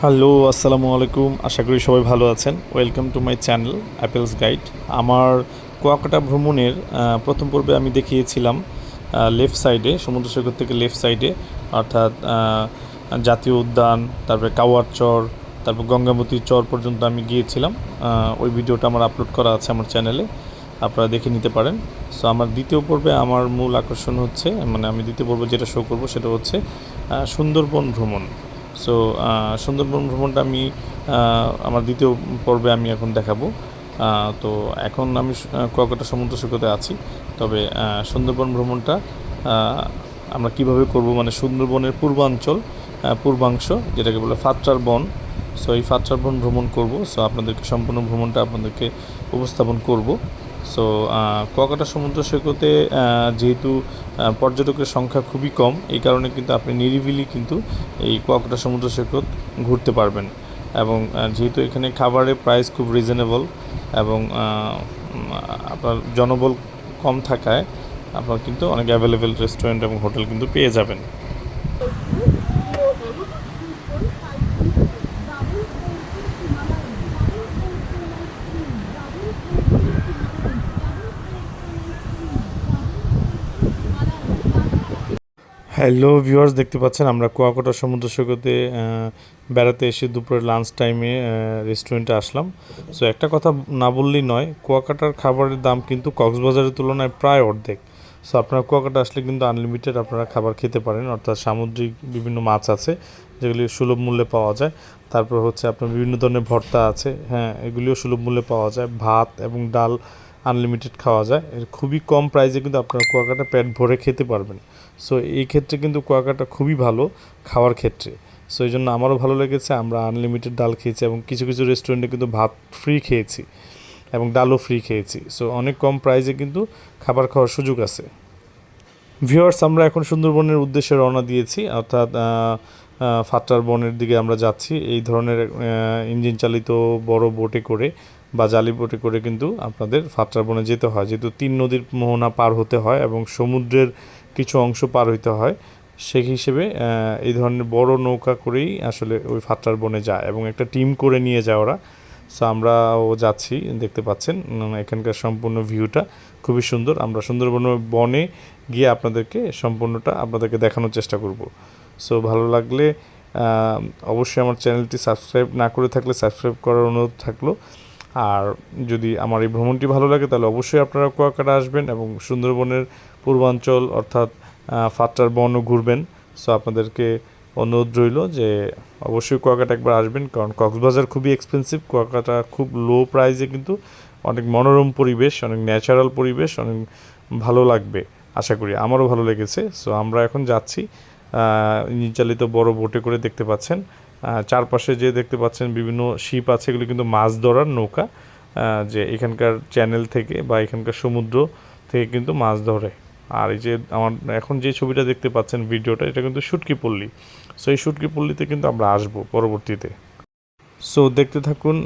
Hello, আসসালামু আলাইকুম। আশা করি সবাই ভালো আছেন। Welcome to my channel Apple's Guide আমার কুয়াকাটা ভ্রমণের প্রথম পর্বে আমি দেখিয়েছিলাম লেফট সাইডে সমুদ্র সৈকত থেকে লেফট সাইডে অর্থাৎ জাতীয় উদ্যান, তারপরে কাওয়ার চর, তারপর গঙ্গামতী চর পর্যন্ত আমি গিয়েছিলাম। ওই ভিডিওটা আমার আপলোড করা আছে আমার চ্যানেলে আপনারা দেখে নিতে পারেন। সো আমার দ্বিতীয় পর্বে আমার মূল আকর্ষণ হচ্ছে মানে আমি দ্বিতীয় পর্বে যেটা শো করব সেটা হচ্ছে সুন্দরবন ভ্রমণ। সো সুন্দরবন ভ্রমণটা আমি আমার দ্বিতীয় পর্বে আমি এখন দেখাবো। তো এখন আমি কুয়াকাটা সমুদ্র সৈকতে আছি। তবে সুন্দরবন ভ্রমণটা আমরা কীভাবে করব মানে সুন্দরবনের পূর্বাঞ্চল পূর্বাংশ, যেটাকে বলে ফাত্রার বন। সো এই ফাত্রার বন ভ্রমণ করব। সো আপনাদেরকে সম্পূর্ণ ভ্রমণটা আপনাদেরকে উপস্থাপন করব। সো কুয়াকাটা সমুদ্র সৈকতে যেহেতু পর্যটকের সংখ্যা খুবই কম, এই কারণে কিন্তু আপনি নিরিবিলি কিন্তু এই কুয়াকাটা সমুদ্র সৈকত ঘুরতে পারবেন। এবং যেহেতু এখানে খাবারের প্রাইস খুব রিজনেবল এবং আপনার জনবল কম থাকায় আপনার কিন্তু অনেক অ্যাভেলেবেল রেস্টুরেন্ট এবং হোটেল কিন্তু পেয়ে যাবেন। হ্যালো ভিউয়ার্স দেখতে পাচ্ছেন, আমরা কুয়াকাটা সমুদ্র সৈকতে বেড়াতে এসে দুপুরে লাঞ্চ টাইমে রেস্টুরেন্টে আসলাম। সো একটা কথা না বললেই নয়, কুয়াকাটার খাবারের দাম কিন্তু কক্সবাজারের তুলনায় প্রায় অর্ধেক। সো আপনারা কুয়াকাটা আসলে কিন্তু আনলিমিটেড আপনারা খাবার খেতে পারেন, অর্থাৎ সামুদ্রিক বিভিন্ন মাছ আছে, যেগুলি সুলভ মূল্যে পাওয়া যায়। তারপর হচ্ছে আপনার বিভিন্ন ধরনের ভর্তা আছে হ্যাঁ এগুলিও সুলভ মূল্যে পাওয়া যায়। ভাত এবং ডাল আনলিমিটেড খাওয়া যায়। এর খুবই কম প্রাইসে কিন্তু আপনারা কুয়াকাটা পেট ভরে খেতে পারবেন। সো এই ক্ষেত্রে কিন্তু কুয়াকাটা খুবই ভালো খাওয়ার ক্ষেত্রে। সো এই জন্য আমারও ভালো লেগেছে। আমরা আনলিমিটেড ডাল খেয়েছি এবং কিছু কিছু রেস্টুরেন্টে কিন্তু ভাত ফ্রি খেয়েছি এবং ডালও ফ্রি খেয়েছি। সো অনেক কম প্রাইসে কিন্তু খাবার খাওয়ার সুযোগ আছে। ভিউয়ার্স আমরা এখন সুন্দরবনের উদ্দেশ্যে রওনা দিয়েছি। অর্থাৎ ফাটার বনের দিকে আমরা যাচ্ছি। এই ধরনের ইঞ্জিন চালিত বড় বোটে করে বা জালি বোটে করে কিন্তু আপনাদের ফাটার বনে যেতে হয়। যেহেতু তিন নদীর মোহনা পার হতে হয় এবং সমুদ্রের কিছু অংশ পার হইতে হয় সেই হিসেবে এই ধরনের বড় নৌকা করেই আসলে ওই ফাটার বনে যায় এবং একটা টিম করে নিয়ে যায় ওরা। সো আমরাও যাচ্ছি, দেখতে পাচ্ছেন এখানকার সম্পূর্ণ ভিউটা খুবই সুন্দর। আমরা সুন্দরবন বনে গিয়ে আপনাদেরকে সম্পূর্ণটা আপনাদেরকে দেখানোর চেষ্টা করব। সো ভালো লাগলে অবশ্যই আমার চ্যানেলটি সাবস্ক্রাইব না করে থাকলে সাবস্ক্রাইব করার অনুরোধ থাকল। আর যদি আমার এই ভ্রমণটি ভালো লাগে, তাহলে অবশ্যই আপনারা কুয়াকাটা আসবেন এবং সুন্দরবনের পূর্বাঞ্চল অর্থাৎ ফাট্টার বনও ঘুরবেন। সো আপনাদেরকে অনুরোধ রইল যে অবশ্যই কুয়াকাটা একবার আসবেন, কারণ কক্সবাজার খুবই এক্সপেন্সিভ কুয়াকাটা খুব লো প্রাইসে কিন্তু অনেক মনোরম পরিবেশ, অনেক ন্যাচারাল পরিবেশ, অনেক ভালো লাগবে, আশা করি। আমারও ভালো লেগেছে। সো আমরা এখন যাচ্ছি ইঞ্জিন চালিত বড় বোটে করে দেখতে পাচ্ছেন। চারপাশে যে দেখতে পাচ্ছেন বিভিন্ন শিপ আছে, এগুলো কিন্তু মাছ ধরার নৌকা যে এখানকার চ্যানেল থেকে বা এখানকার সমুদ্র থেকে কিন্তু মাছ ধরে। আর এই যে আমার এখন যে ছবিটা দেখতে পাচ্ছেন ভিডিওটা, এটা কিন্তু শুটকি পল্লী। সো এই শুটকি পল্লীতে কিন্তু আমরা আসব পরবর্তীতে। সো দেখতে থাকুন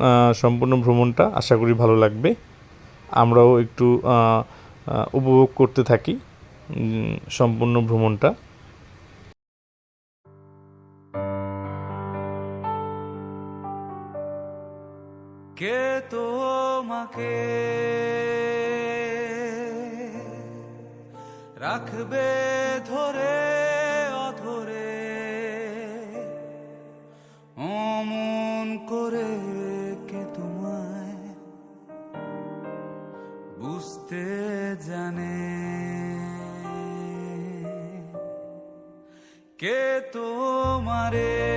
সম্পূর্ণ ভ্রমণটা। আশা করি ভালো লাগবে। আমরাও একটু উপভোগ করতে থাকি সম্পূর্ণ ভ্রমণটা। কে তোমাকে রাখবে ধরে অধরে? অমন করে কে তোমায় বুঝতে জানে? কে তোমারে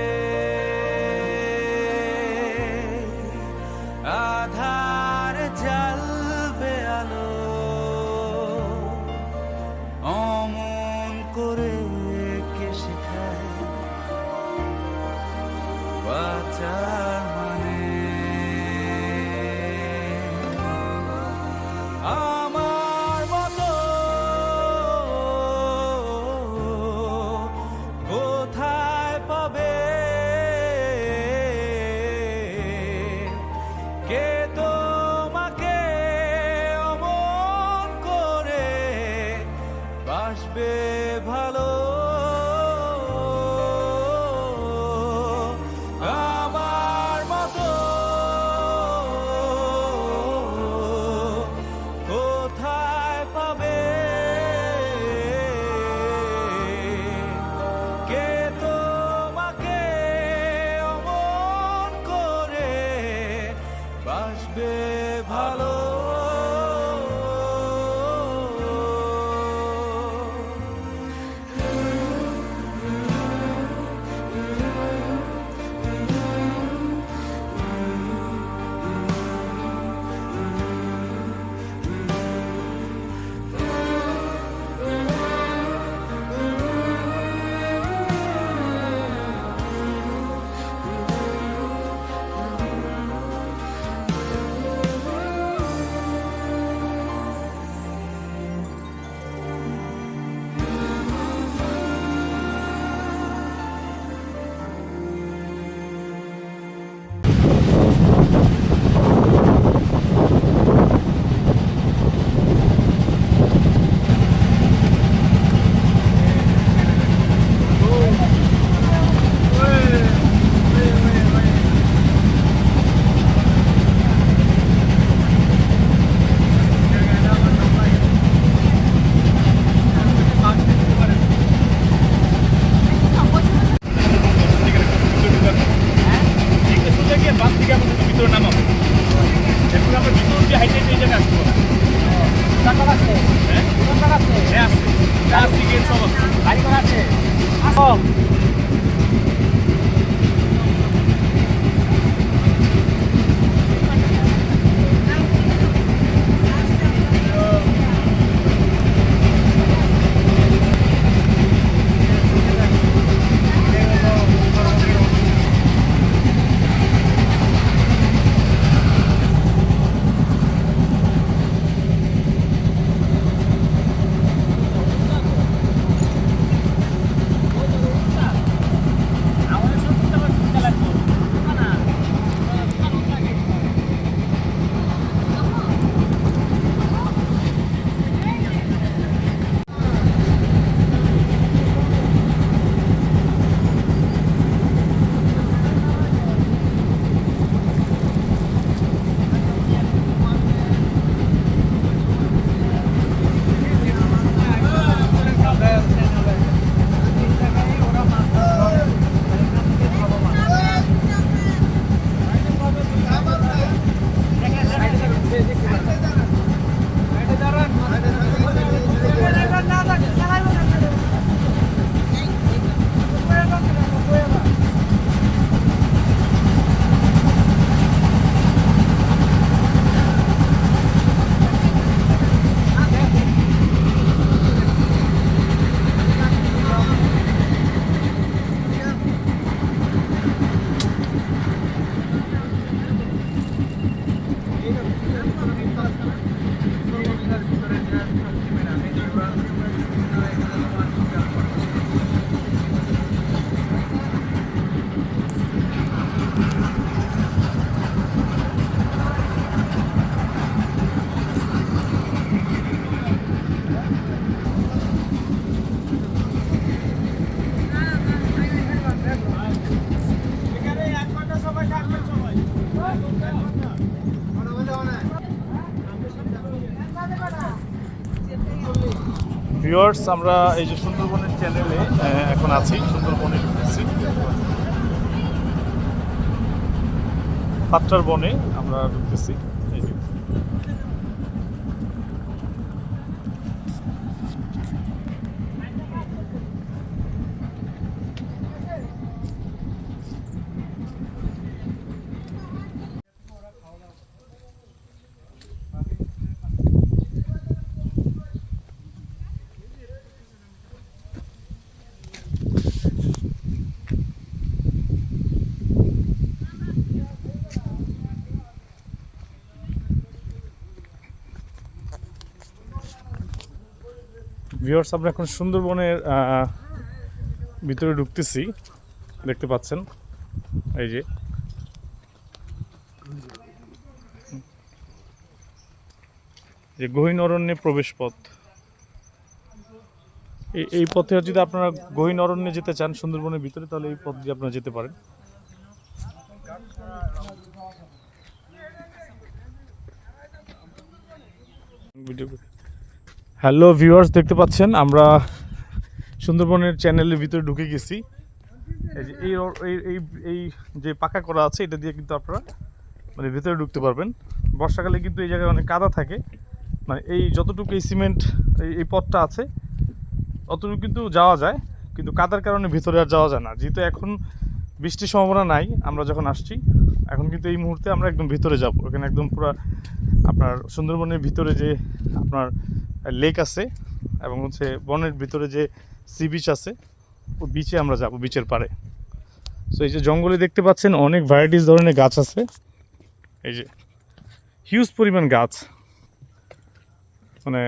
ভিউয়ার্স আমরা এই যে সুন্দরবনের চ্যানেলে এখন আছি সুন্দরবনে ঢুকতেছি পাত্রার বনে আমরা ঢুকতেছি ভিউয়ার্স আমরা এখন সুন্দরবনের ভিতরে ঢুকতেছি। দেখতে পাচ্ছেন? এই যে। যে গহীন অরণ্যে প্রবেশ পথ। এই এই পথে যদি আপনারা গহীন অরণ্যে যেতে চান সুন্দরবনের ভিতরে, তাহলে এই পথ দিয়ে আপনারা যেতে পারেন। হ্যালো ভিউয়ার্স দেখতে পাচ্ছেন, আমরা সুন্দরবনের চ্যানেলের ভিতরে ঢুকে গেছি। এই যে, এই এই যে পাকা করা আছে, এটা দিয়ে কিন্তু আপনারা মানে ভিতরে ঢুকতে পারবেন। বর্ষাকালে কিন্তু এই জায়গায় অনেক কাদা থাকে। মানে এই যতটুকু এই সিমেন্ট এই পথটা আছে, অতটুকু কিন্তু যাওয়া যায়। কিন্তু কাদার কারণে ভিতরে আর যাওয়া যায় না। যেহেতু এখন বৃষ্টির সম্ভাবনা নাই, আমরা যখন আসছি, এখন কিন্তু এই মুহূর্তে আমরা একদম ভিতরে যাব। এখানে একদম পুরো আপনার সুন্দরবনের ভিতরে যে আপনার লেক আছে এবং হচ্ছে বনের ভিতরে যে সি বিচ আছে ও বিচে আমরা যাব বিচের পাড়ে। সো এই যে জঙ্গলে দেখতে পাচ্ছেন অনেক ভ্যারাইটিস ধরনের গাছ আছে। এই যে হিউজ পরিমাণ গাছ। মানে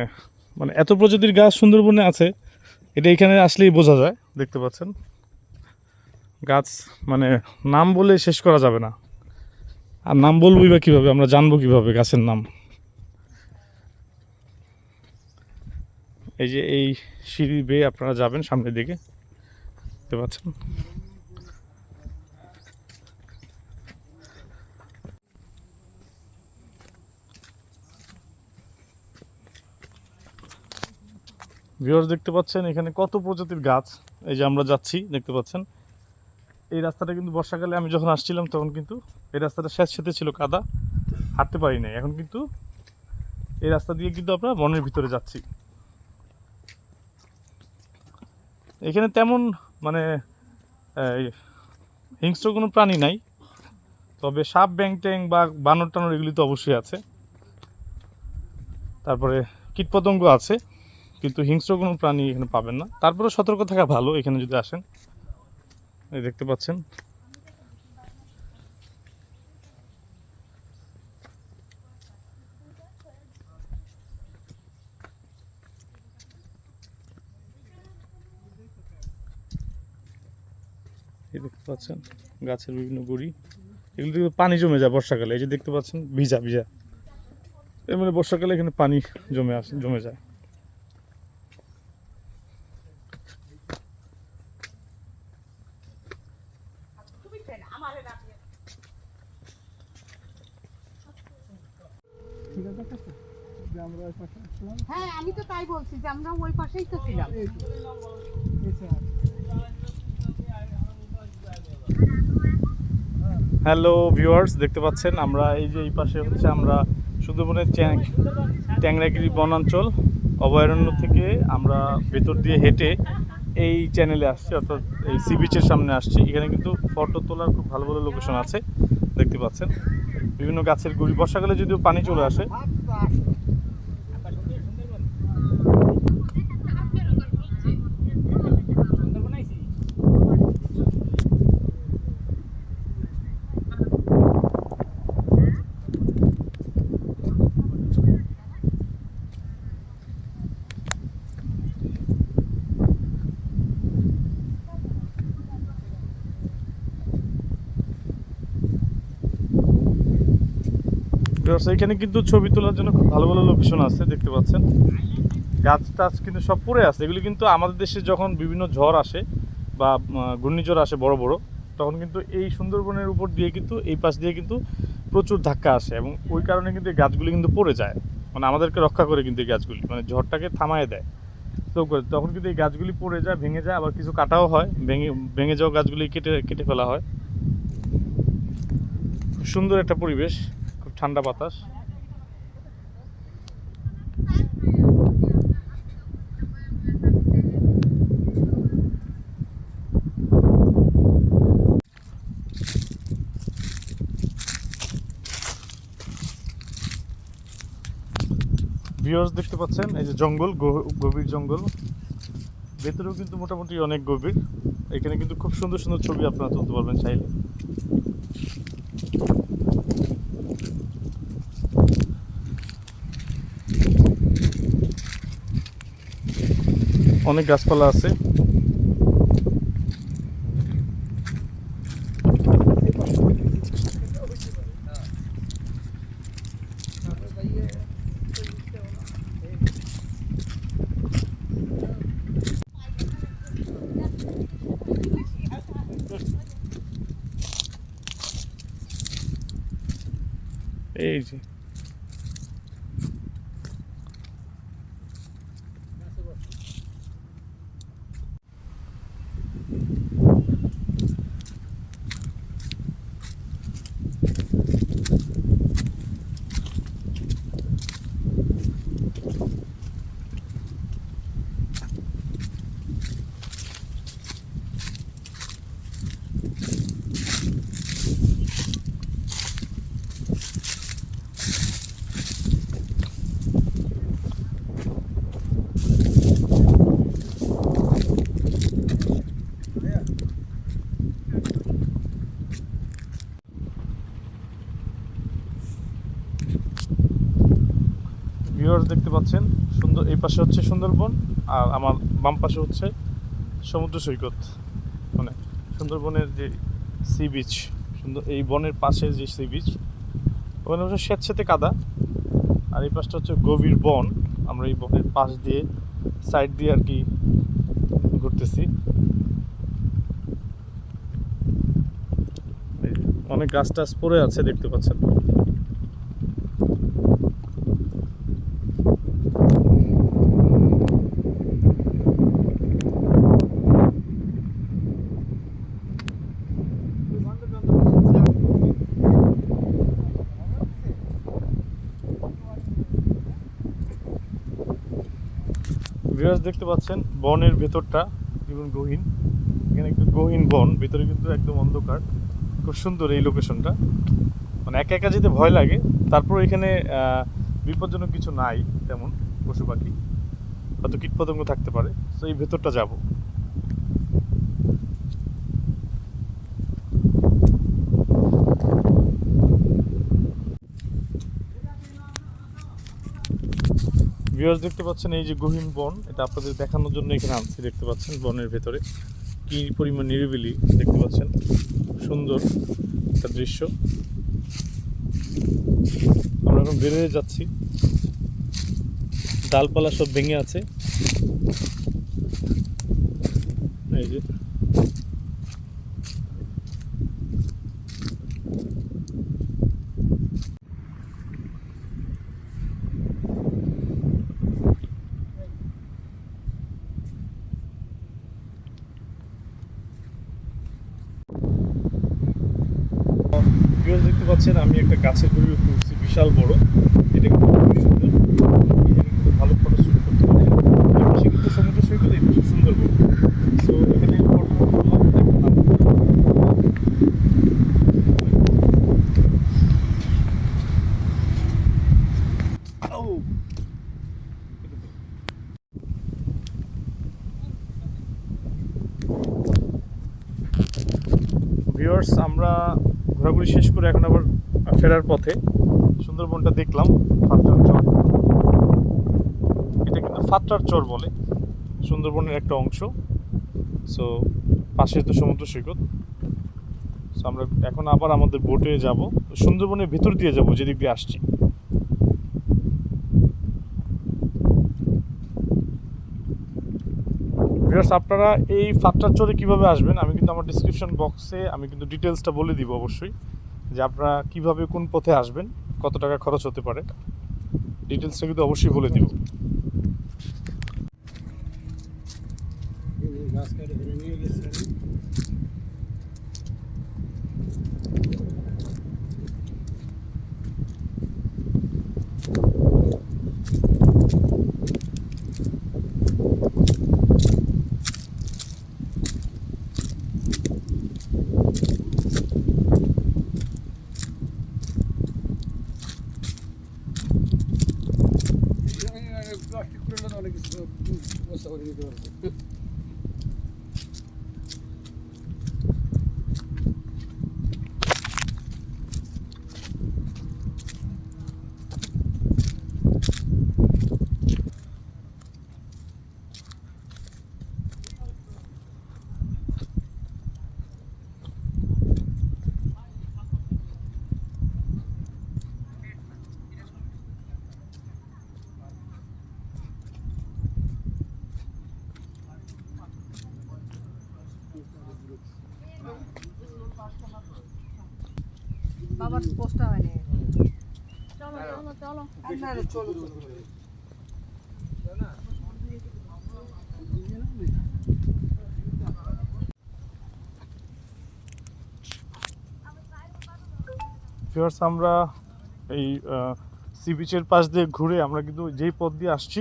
মানে এত প্রজাতির গাছ সুন্দরবনে আছে, এটা এখানে আসলেই বোঝা যায়, দেখতে পাচ্ছেন। গাছ মানে নাম বলে শেষ করা যাবে না। আর নাম বলবোই বা কীভাবে, আমরা জানব কীভাবে গাছের নাম। এই যে এই সিঁড়ি বেয়ে আপনারা যাবেন সামনের দিকে। দেখতে পাচ্ছেন? ভিউয়ার্স দেখতে পাচ্ছেন, এখানে কত প্রজাতির গাছ? এই যে আমরা যাচ্ছি, দেখতে পাচ্ছেন? এই রাস্তাটা কিন্তু বর্ষাকালে আমি যখন আসছিলাম তখন কিন্তু এই রাস্তাটা স্যাঁত সেতে ছিল, কাদা। হাঁটতে পারি নাই এখন কিন্তু এই রাস্তা দিয়ে কিন্তু আমরা বনের ভিতরে যাচ্ছি। এখানে তেমন মানে হিংস্র কোনো প্রাণী নাই। তবে সাপ, ব্যাং ট্যাং বা বানর টানর এগুলি তো অবশ্যই আছে। তারপরে কীটপতঙ্গ আছে, কিন্তু হিংস্র কোনো প্রাণী এখানে পাবেন না। তারপরে সতর্ক থাকা ভালো, এখানে যদি আসেন। দেখতে পাচ্ছেন এই দেখতে পাচ্ছেন গাছের বিভিন্ন গুড়ি। এগুলো থেকে পানি জমে যায় বর্ষাকালে এই যে দেখতে পাচ্ছেন ভিজা ভিজা। এর মানে বর্ষাকালে এখানে পানি জমে আসে জমে যায়। হ্যাঁ আমি তো তাই বলছি যে আমরা ওই পাশেই তো ছিলাম। হ্যালো ভিউয়ার্স দেখতে পাচ্ছেন, আমরা এই যে এই পাশে হচ্ছে আমরা সুন্দরবনের ট্যাংরাগিরি বনাঞ্চল, অভয়ারণ্য থেকে আমরা ভেতর দিয়ে হেঁটে এই চ্যানেলে আসছি, অর্থাৎ এই সি বিচের সামনে আসছি। এখানে কিন্তু ফটো তোলার খুব ভালো ভালো লোকেশন আছে, দেখতে পাচ্ছেন। বিভিন্ন গাছের গুড়ি, বর্ষাকালে যদিও পানি চলে আসে এখানে কিন্তু ছবি তোলার জন্য খুব ভালো ভালো লোকেশন আছে, দেখতে পাচ্ছেন। গাছ টাছ কিন্তু সব পড়ে আছে। এগুলি কিন্তু আমাদের দেশে যখন বিভিন্ন ঝড় আসে বা ঘূর্ণিঝড় আসে বড় বড়, তখন কিন্তু এই সুন্দরবনের উপর দিয়ে কিন্তু, এই পাশ দিয়ে কিন্তু প্রচুর ধাক্কা আসে এবং ওই কারণে কিন্তু এই গাছগুলি কিন্তু পড়ে যায়। মানে আমাদেরকে রক্ষা করে কিন্তু এই গাছগুলি মানে ঝড়টাকে থামায় দেয়। তো তখন কিন্তু এই গাছগুলি পড়ে যায়, ভেঙে যায়, আবার কিছু কাটাও হয়, ভেঙে ভেঙে যাওয়া গাছগুলি কেটে কেটে ফেলা হয়। সুন্দর একটা পরিবেশ। ঠান্ডা বাতাস। ভিউয়ার্স দেখতে পাচ্ছেন, এই যে জঙ্গল গভীর জঙ্গল। ভেতরেও কিন্তু মোটামুটি অনেক গভীর। এখানে কিন্তু খুব সুন্দর সুন্দর ছবি আপনারা তুলতে পারবেন চাইলে। অনেক গাছপালা আছে এই যে ভিউয়ার্স দেখতে পাচ্ছেন সুন্দর এই পাশে হচ্ছে সুন্দরবন আর আমার বাম পাশে হচ্ছে সমুদ্র সৈকত। মানে সুন্দরবনের যে সি বিচ সুন্দর এই বনের পাশে যে সি বিচ ওখানে হচ্ছে স্বেচ্ছাতে কাদা। আর এই পাশটা হচ্ছে গভীর বন। আমরা এই বনের পাশ দিয়ে সাইড দিয়ে আর কি ঘুরতেছি। অনেক গাছ টাছ পড়ে আছে, দেখতে পাচ্ছেন। ভিউয়ার্স দেখতে পাচ্ছেন, বনের ভেতরটা যেমন গহীন। এখানে একটু গহীন বন, ভেতরে কিন্তু একদম অন্ধকার। খুব সুন্দর এই লোকেশনটা মানে একা একা যেতে ভয় লাগে। তারপর এখানে বিপজ্জনক কিছু নাই, তেমন পশু পাখি। হয়তো কীটপতঙ্গ থাকতে পারে। তো এই ভেতরটা যাব। ভিউয়ার্স দেখতে পাচ্ছেন এই যে গহীন বন, এটা আপনাদের দেখানোর জন্য এখানে আনছি, দেখতে পাচ্ছেন বনের ভেতরে। কি পরিমাণ নিরিবিলি দেখতে পাচ্ছেন সুন্দর একটা দৃশ্য। আমরা এখন বের হয়ে যাচ্ছি। ডালপালা সব ভেঙে আছে। এই যে ভিউয়ার্স দেখতে পাচ্ছেন, আমি একটা গাছের ছবি উপরে বিশাল বড়। এটা খুব সুন্দর। ভালো ফটো শুট করতে পারে এই পাশে কিন্তু সমুদ্র সৈকত এই পাশে সুন্দরবন সো এখানে ফটো করলাম এখন নামবো। আউ! ভিউয়ার্স আমরা ঘোরাঘুরি শেষ করে এখন আবার ফেরার পথে সুন্দরবনটা দেখলাম, ফাত্রার চর। এটা কিন্তু ফাত্রার চর বলে, সুন্দরবনের একটা অংশ। সো পাশে তো সমুদ্র সৈকত। সো আমরা এখন আবার আমাদের বোটে যাব। সুন্দরবনের ভিতর দিয়ে যাব, যেদিক দিয়ে আসছি। আপনারা এই ফাত্রার চরে কীভাবে আসবেন, আমি কিন্তু আমার ডিসক্রিপশন বক্সে আমি কিন্তু ডিটেলসটা বলে দিব অবশ্যই। যে আপনারা কীভাবে কোন পথে আসবেন, কত টাকা খরচ হতে পারে ডিটেলসটা কিন্তু অবশ্যই বলে দিব গাছ কাটে ধরে নিয়ে গেছে প্লাস্টিক করে অনেক কিছু ব্যবস্থা করে দিতে পারবে বাবার পোস্টটা হয়নি চলো চলো চলো। আমরা এই সি বিচের পাশ দিয়ে ঘুরে আমরা কিন্তু যেই পথ দিয়ে আসছি,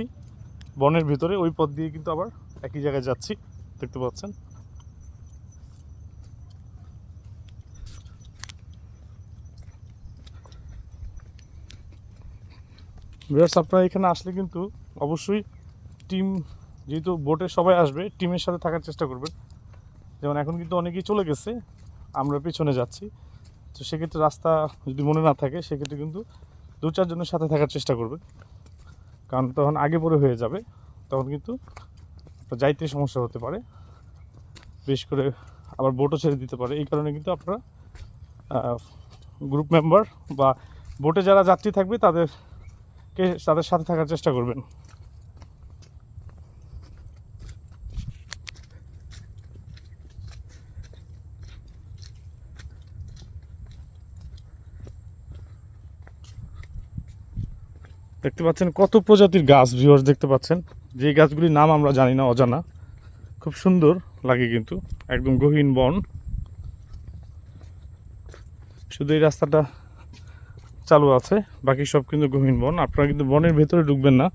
বনের ভিতরে, ওই পথ দিয়ে কিন্তু আবার একই জায়গায় যাচ্ছি। দেখতে পাচ্ছেন? ভিউয়ার্স আপনারা এখানে আসলে কিন্তু অবশ্যই টিম যেহেতু বোটে সবাই আসবে টিমের সাথে থাকার চেষ্টা করবেন। যেমন এখন কিন্তু অনেকেই চলে গেছে, আমরা পিছনে যাচ্ছি। তো সেক্ষেত্রে রাস্তা যদি মনে না থাকে, সেক্ষেত্রে কিন্তু দু চারজনের সাথে থাকার চেষ্টা করবে কারণ তখন আগে পরে হয়ে যাবে, তখন কিন্তু যাইতে সমস্যা হতে পারে। বেশ করে আবার বোটও ছেড়ে দিতে পারে। এই কারণে কিন্তু আপনারা গ্রুপ মেম্বার বা বোটে যারা যাত্রী থাকবে তাদেরকে তাদের সাথে থাকার চেষ্টা করবেন? দেখতে পাচ্ছেন কত প্রজাতির গাছ ভিউয়ার্স দেখতে পাচ্ছেন। যে গাছগুলির নাম আমরা জানি না, অজানা। খুব সুন্দর লাগে কিন্তু, একদম গহীন বন। শুধু এই রাস্তাটা চালু আছে, বাকি সব কিন্তু গহীন বন। আপনারা কিন্তু বনের ভেতরে ঢুকবেন না।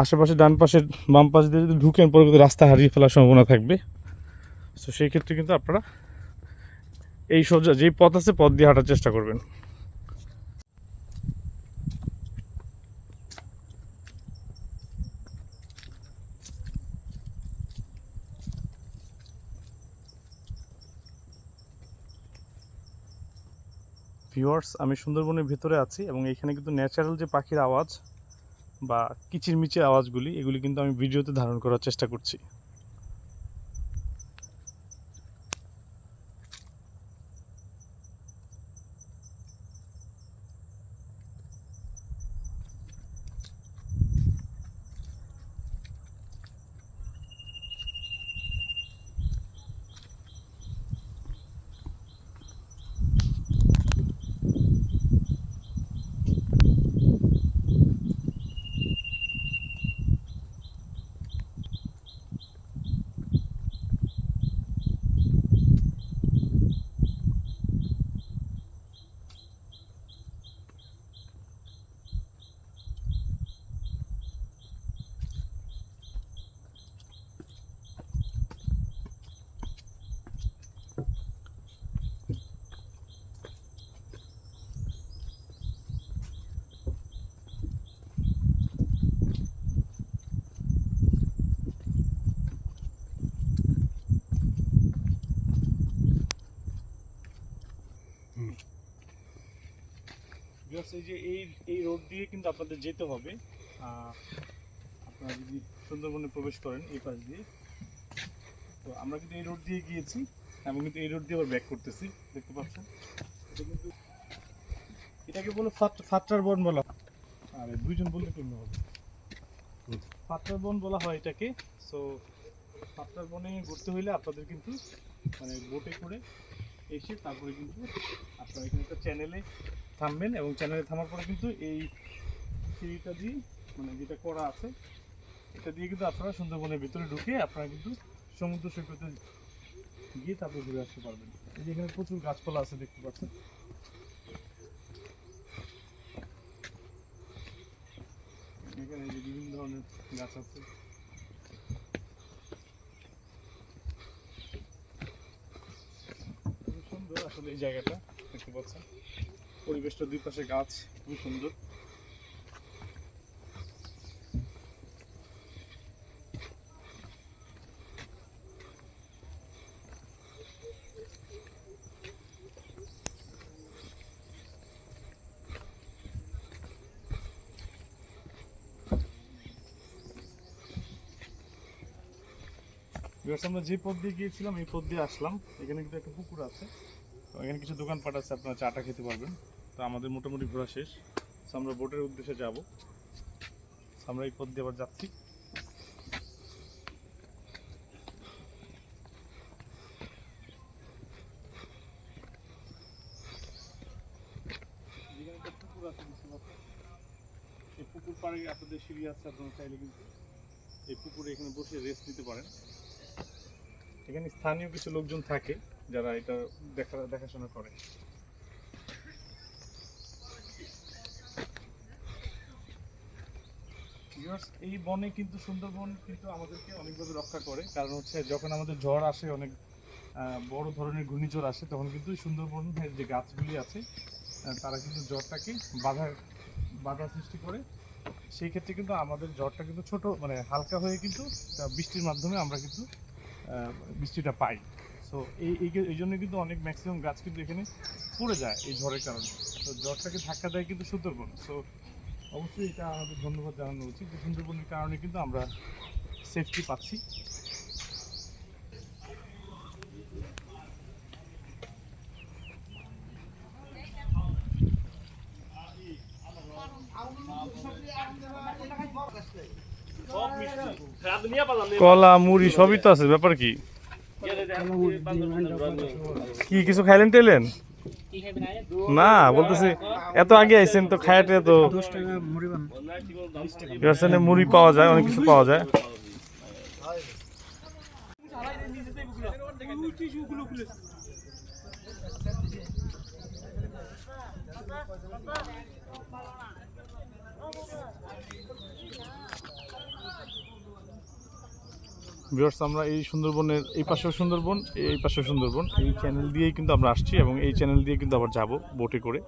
আশেপাশে, ডান পাশের, বাম পাশ দিয়ে যদি ঢুকেন, পরে কিন্তু রাস্তা হারিয়ে ফেলার সম্ভাবনা থাকবে। তো সেই ক্ষেত্রে কিন্তু আপনারা এই সোজা, যেই পথ আছে, পথ দিয়ে হাঁটার চেষ্টা করবেন। ভিউয়ার্স আমি সুন্দরবনের ভিতরে আছি এবং এখানে কিন্তু ন্যাচারাল যে পাখির আওয়াজ বা কিচিরমিচির আওয়াজগুলি, এগুলি কিন্তু আমি ভিডিওতে ধারণ করার চেষ্টা করছি। ভিউয়ার্স যে এই এই রোড দিয়ে কিন্তু আপনাদের যেতে হবে। আপনারা যদি সুন্দরবনে প্রবেশ করেন এই পাশ দিয়ে। তো আমরা কিন্তু এই রোড দিয়ে গিয়েছি এবং কিন্তু এই রোড দিয়ে আবার ব্যাক করতেছি। দেখতে পাচ্ছেন? এটাকে বলে ফাট- ফাটরার বন বলা। আরে, দুইজন বললে কেমন হবে? ফাটরার বন বলা হয় এটাকে। সো ফাটরার বনে ঘুরতে হইলে আপনাদের কিন্তু মানে বোটে করে এসে তারপরে কিন্তু আপনারা এখানে একটা চ্যানেলে থামবেন এবং চ্যানেলে থামার পরে কিন্তু এই সিঁড়িটা দিয়ে মানে যেটা করা আছে, এটা দিয়ে কিন্তু আপনারা সুন্দরবনের ভিতরে ঢুকে আপনারা কিন্তু সমুদ্র সৈকতে গিয়ে তারপর ঘুরে আসতে পারবেন। এই যে এখানে প্রচুর গাছপালা আছে দেখতে পাচ্ছেন। এখানে যে বিভিন্ন ধরনের গাছ আছে। সুন্দর আসলে এই জায়গাটা, দেখতে পাচ্ছেন। পরিবেশটা দুই পাশে গাছ, খুবই সুন্দর। আমরা যে পথ দিয়ে গিয়েছিলাম, এই পথ দিয়ে আসলাম। এখানে কিন্তু একটা পুকুর আছে। এখানে কিছু দোকানপাট আছে, আপনারা চাটা খেতে পারবেন। তো আমাদের মোটামুটি ঘোরা শেষ। তো আমরা বোটের উদ্দেশ্যে যাব। আমরা এই পথ দিয়ে আবার যাচ্ছি। পুকুর আপনাদের সিঁড়ি আছে, আপনারা চাইলে কিন্তু এই পুকুরে এখানে বসে রেস্ট পারেন। এখানে স্থানীয় কিছু লোকজন থাকে, যারা এটা দেখা দেখাশোনা করে। Viewers, এই বনে কিন্তু সুন্দরবন কিন্তু আমাদেরকে অনেকভাবে রক্ষা করে। কারণ হচ্ছে যখন আমাদের ঝড় আসে অনেক বড় ধরনের ঘূর্ণিঝড় আসে তখন কিন্তু সুন্দরবনের যে গাছগুলি আছে তারা কিন্তু ঝড়টাকে বাধা বাধা সৃষ্টি করে। সেই ক্ষেত্রে কিন্তু আমাদের ঝড়টা কিন্তু ছোট মানে হালকা হয়ে কিন্তু বৃষ্টির মাধ্যমে আমরা কিন্তু বৃষ্টিটা পাই। সো এই এই এই জন্য কিন্তু অনেক ম্যাক্সিমাম গাছ কিন্তু এখানে পড়ে যায় এই ঝড়ের কারণে। তো ঝড়টাকে ধাক্কা দেয় কিন্তু সুন্দরবন। সো অবশ্যই এটা আমাদের ধন্যবাদ জানানো উচিত যে সুন্দরবনের কারণে কিন্তু আমরা সেফটি পাচ্ছি। কলা মুড়ি সবই তো আছে ব্যাপার কি? কি কিছু খাইলেন টেলেন? না বলতেছি এত আগে আইছেন তো খায়াটে তো মুড়ি পাওয়া যায় অনেক কিছু পাওয়া যায়। ভিউয়ার্স আমরা এই সুন্দরবনের, এই পাশেও সুন্দরবন, এই পাশেও সুন্দরবন। এই চ্যানেল দিয়েই কিন্তু আমরা আসছি এবং এই চ্যানেল দিয়ে কিন্তু আবার যাব বোটে করে।